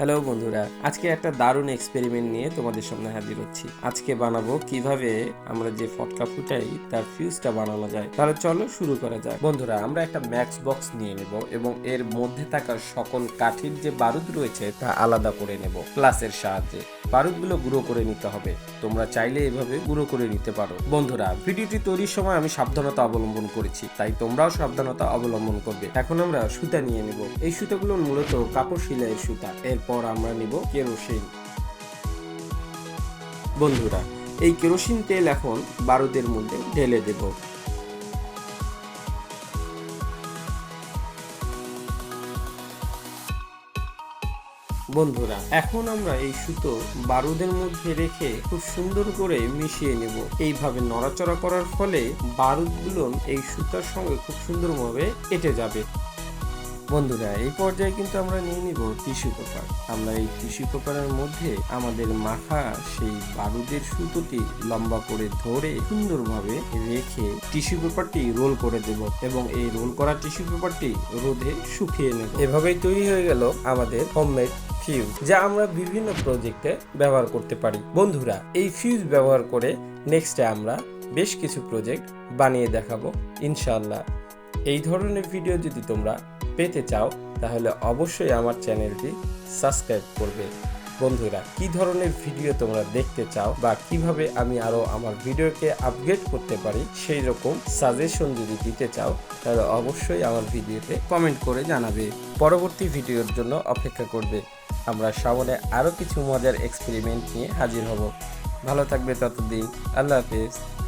Hello বন্ধুরা, আজকে একটা দারুণ এক্সপেরিমেন্ট নিয়ে তোমাদের সামনে হাজির হচ্ছি। আজকে বানাবো কীভাবে আমরা যে ফটকা ফুটাই, তার ফিউজটা বানানো যায়। তাহলে চলো শুরু করা যাক। বন্ধুরা, আমরা একটা ম্যাক্স বক্স নিয়ে নেব এবং এর মধ্যে থাকা সকল কাঠির যে বারুদ রয়েছে, তা আলাদা করে নেব। প্লাসের সাহায্যে। বারুদগুলো গুঁড়ো করে নিতে হবে। তোমরা চাইলে এভাবে গুঁড়ো করে নিতে পারো। বন্ধুরা, ভিডিওটি তৈরির সময় আমি সাবধানতা অবলম্বন করেছি, তাই তোমরাও সাবধানতা অবলম্বন করবে। এখন আমরা সুতা নিয়ে নেব। এই সুতাগুলো মূলত কাপড় সিলাইয়ের সুতা। এরপর আমরা নিব কেরোসিন। বন্ধুরা, এই কেরোসিন তেল এখন বারুদের মধ্যে ঢেলে দেব। বন্ধুরা, এখন আমরা এই সুতো বারুদের মধ্যে রেখে খুব সুন্দর করে মিশিয়ে নেব। এইভাবে নড়াচড়া করার ফলে বারুদগুলো এই সুতার সঙ্গে খুব সুন্দরভাবে এঁটে যাবে। বন্ধুরা, এই পর্যায়ে কিন্তু আমরা নিয়ে নিব টিস্যু পেপার। আমরা এই টিস্যু পেপারের মধ্যে আমাদের মাখা সেই বারুদের সুতোটি লম্বা করে ধরে সুন্দরভাবে রেখে টিস্যু পেপারটি রোল করে দেব এবং এই রোল করা টিস্যু পেপারটি রোদে শুকিয়ে নেব। এভাবেই তৈরি হয়ে গেল আমাদের হোমমেড ফিউজ, যা আমরা বিভিন্ন প্রজেক্টে ব্যবহার করতে পারি। বন্ধুরা, এই ফিউজ ব্যবহার করে নেক্সটে আমরা বেশ কিছু প্রজেক্ট বানিয়ে দেখাবো, ইনশাআল্লাহ। এই ধরনের ভিডিও যদি তোমরা পেতে চাও, তাহলে অবশ্যই আমার চ্যানেলটি সাবস্ক্রাইব করবে। বন্ধুরা, কি ধরনের ভিডিও তোমরা দেখতে চাও বা কীভাবে আমি আরও আমার ভিডিওকে আপগ্রেড করতে পারি, সেই রকম সাজেশন যদি দিতে চাও, তাহলে অবশ্যই আমার ভিডিওতে কমেন্ট করে জানাবে। পরবর্তী ভিডিওর জন্য অপেক্ষা করবে। আমরা সামনে আরও কিছু মজার এক্সপেরিমেন্ট নিয়ে হাজির হব। ভালো থাকবে ততদিন। আল্লাহ হাফেজ।